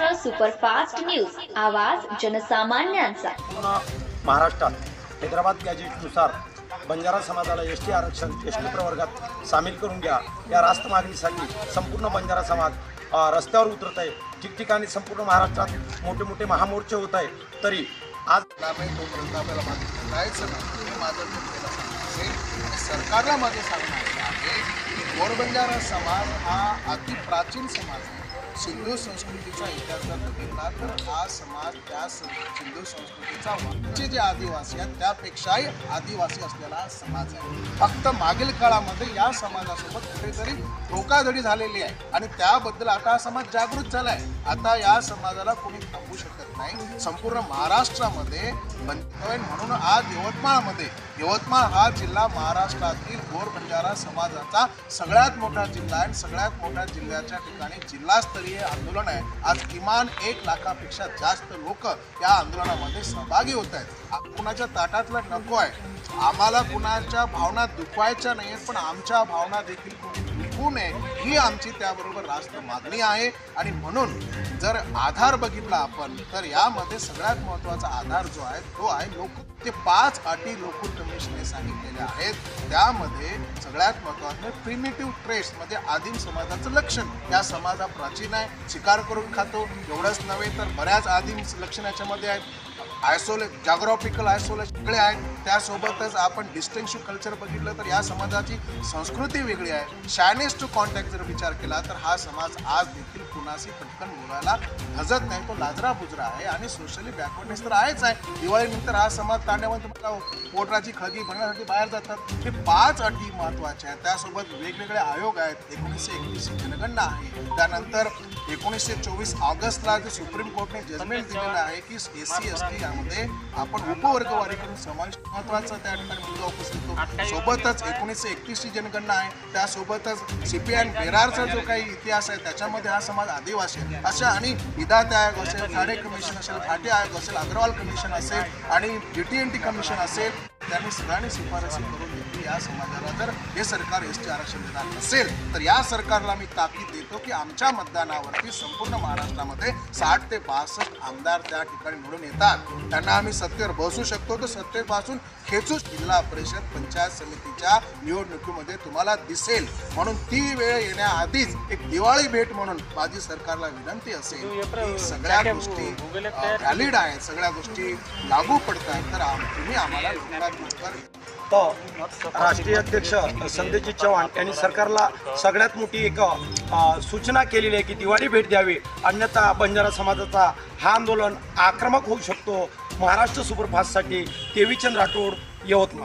Superfast news. आवाज जनसामान्यांचा. पूर्ण महाराष्ट्रात हैदराबाद गॅजेटनुसार बंजारा समाजाला एस टी आरक्षण एस टी प्रवर्गात सामील करून घ्या. या रास्त मागणीसाठी संपूर्ण बंजारा समाज रस्त्यावर उतरत आहे. ठिकठिकाणी संपूर्ण महाराष्ट्रात मोठे मोठे महामोर्चे होत आहे. तरी आज तोपर्यंत आपल्याला माझं आहे. सरकारला माझं सांगणं असं आहे की गोरबंजारा समाज हा अति प्राचीन समाज आहे. सिंधू संस्कृतीचा इतिहास जर बघितला तर हा समाज त्या सिंधू संस्कृतीचा वंशचे जे आदिवासी आहेत त्यापेक्षाही आदिवासी असलेला हा समाज आहे. फक्त मागील काळामध्ये या समाजासोबत कुठेतरी धोकाधडी झालेली आहे. आणि त्याबद्दल आता हा समाज जागृत झाला आहे आता या समाजाला कोणी थांबू शकत नाही. संपूर्ण महाराष्ट्रामध्ये बंद म्हणून आज यवतमाळमध्ये यवतमाळ हा जिल्हा महाराष्ट्रातील गोर बंजारा समाजाचा सगळ्यात मोठा जिल्हा आहे. आणि सगळ्यात मोठ्या जिल्ह्याच्या ठिकाणी जिल्हास्तरीय आंदोलन आहे. आज किमान एक लाखापेक्षा जास्त लोक या आंदोलनामध्ये सहभागी होत आहेत. कुणाच्या ताटातलं नको आहे? आम्हाला कुणाच्या भावना दुखवायच्या नाही आहेत पण आमच्या भावना देखील कोणी दुखू नये ही आमची त्याबरोबर रास्त मागणी आहे. आणि म्हणून जर आधार बघितला आपण तर यामध्ये सगळ्यात महत्त्वाचा आधार जो आहे तो आहे लोक. ते पाच अटी लोकल कमिशनने सांगितलेल्या आहेत. त्यामध्ये सगळ्यात महत्त्वाचं प्रिमेटिव्ह ट्रेस म्हणजे आदिम समाजाचं लक्षण. या समाज हा प्राचीन आहे शिकार करून खातो. एवढंच नव्हे तर बऱ्याच आदिम लक्षण याच्यामध्ये आहेत. आयसोले जॉग्रॉफिकल आयसोलेशन वेगळे आहेत. त्यासोबतच आपण डिस्टिंक्शन कल्चर बघितलं तर या समाजाची संस्कृती वेगळी आहे. शायनेस टू कॉन्टॅक्ट जर विचार केला तर हा समाज आज देखील कुणाशी पटकन बोलायला हजत नाही तो लाजरा बुजरा आहे आणि सोशली बॅकवर्डनेस तर आहेच आहे. दिवाळीनंतर हा समाज तांड्यामध्ये तुम्हाला पोटराची खळगी भरण्यासाठी बाहेर जातात. हे पाच अटी महत्त्वाच्या आहेत. त्यासोबत वेगवेगळे आयोग आहेत. एकोणीसशे एकवीसची जनगणना आहे. त्यानंतर एकोणीसशे चोवीस ऑगस्टला जे सुप्रीम कोर्टने जजमेंट दिलेलं आहे की एस सी एस टी यामध्ये आपण उपवर्गवारी करून समावेश महत्त्वाचा त्या ठिकाणी मुद्दा उपस्थित होतो. सोबतच एकोणीसशे एकतीसची जनगणना आहे. त्यासोबतच सी पी आय बेरारचा जो काही इतिहास आहे त्याच्यामध्ये हा समाज आदिवासी. अशा आणि विधाते आयोग असेल खाडे कमिशन असेल घाटे आयोग असेल अग्रवाल कमिशन असेल आणि G T N T commission असेल त्यांनी सगळ्यांनी शिफारसी करून देखील या समाजाला. जर हे सरकार एस टी आरक्षण देणार नसेल तर या सरकारला मी ताकीद देतो की आमच्या मतदानावरती संपूर्ण महाराष्ट्रामध्ये साठ ते बासष्ट आमदार त्या ठिकाणी निवडून येतात. त्यांना आम्ही सत्तेवर बसू शकतो. तर सत्तेपासून खेचूच जिल्हा परिषद पंचायत समितीच्या निवडणुकीमध्ये तुम्हाला दिसेल. म्हणून ती वेळ येण्याआधीच एक दिवाळी भेट म्हणून माझी सरकारला विनंती असेल की सगळ्या गोष्टी व्हॅलिड आहेत. सगळ्या गोष्टी लागू पडतात. तर तुम्ही आम्हाला तर राष्ट्रीय अध्यक्ष संदेशजी चव्हाण यांनी सरकारला सगळ्यात मोठी एक सूचना केलेली आहे की दिवाळी भेट द्यावी. अन्यथा बंजारा समाजाचा हा आंदोलन आक्रमक होऊ शकतो. महाराष्ट्र सुपरफास्टसाठी केवीचंद राठोड यवतमाळ.